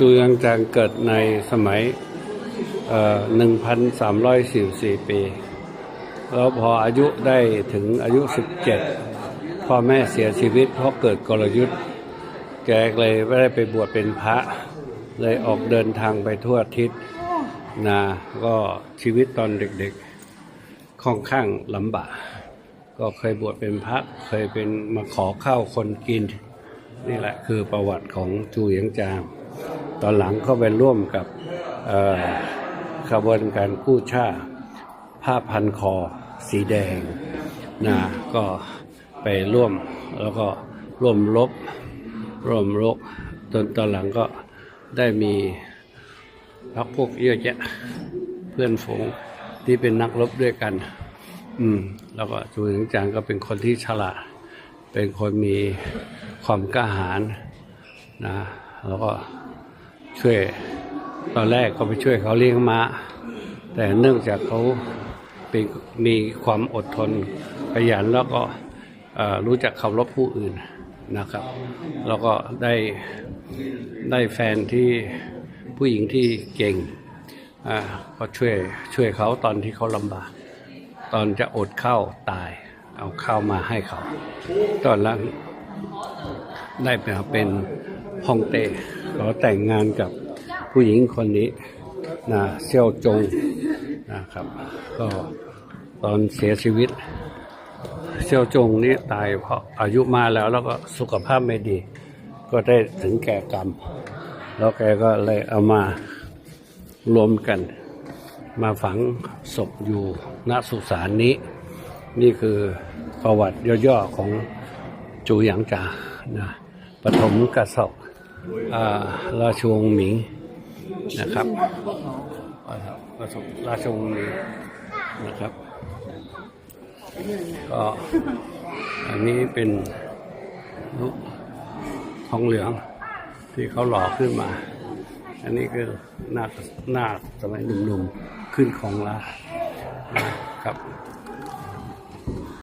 จูยังจางเกิดในสมัยเอ่อ1,344 ปี แล้วพออายุได้ถึงอายุ 17 พ่อแม่เสียชีวิตเพราะเกิดกลยุทธ์ แกเลยไม่ได้ไปบวชเป็นพระ เลยออกเดินทางไปทั่วทิศนะก็ชีวิตตอนเด็กๆ ค่อนข้างลำบาก ก็เคยบวชเป็นพระ เคยเป็นมาขอข้าวคนกิน นี่แหละคือประวัติของจูเหยียงจาง ตอนหลังเข้าไปร่วมกับขบวนการกู้ชาติผ้าพันคอสีแดงนะก็ไปร่วมแล้วก็ร่วมรบร่วมรบจนตอนหลังก็ได้มีพักพวกเยอะแยะเพื่อนฝูงที่เป็นนักรบด้วยกัน อืม แล้วก็จูหยงจางก็เป็นคนที่ฉลาด เป็นคนมีความกล้าหาญนะ แล้วก็ ช่วยตอนแรกก็ไปช่วยเขาเลี้ยงม้า แต่เนื่องจากเขาเป็นมีความอดทนขยันแล้วก็รู้จักเคารพผู้อื่นนะครับ แล้วก็ได้ได้แฟนที่ผู้หญิงที่เก่งก็ช่วยช่วยเขาตอนที่เขาลำบาก ตอนจะอดข้าวตาย เอาข้าวมาให้เขา ตอนหลัง ได้ไปเป็นฮ่องเต้เขาแต่งงานกับผู้หญิงคนนี้นะเซี่ยวจงนะครับ ก็ตอนเสียชีวิต เซี่ยวจงนี่ตายเพราะอายุมาแล้วแล้วก็สุขภาพไม่ดี ก็ได้ถึงแก่กรรม แล้วแกก็เลยเอามารวมกัน มาฝังศพอยู่ณสุสานนี้ นี่คือประวัติย่อๆของ จูหยางจานะปฐมกษัตริย์อ่าราชวงศ์หมิงนะครับปฐมราชวงศ์หมิงนะครับก็อันนี้เป็นรูปทองเหลืองที่เขาหล่อขึ้นมา อันนี้คือหน้าหน้าสมัยหนุ่มๆขึ้นของลานะครับ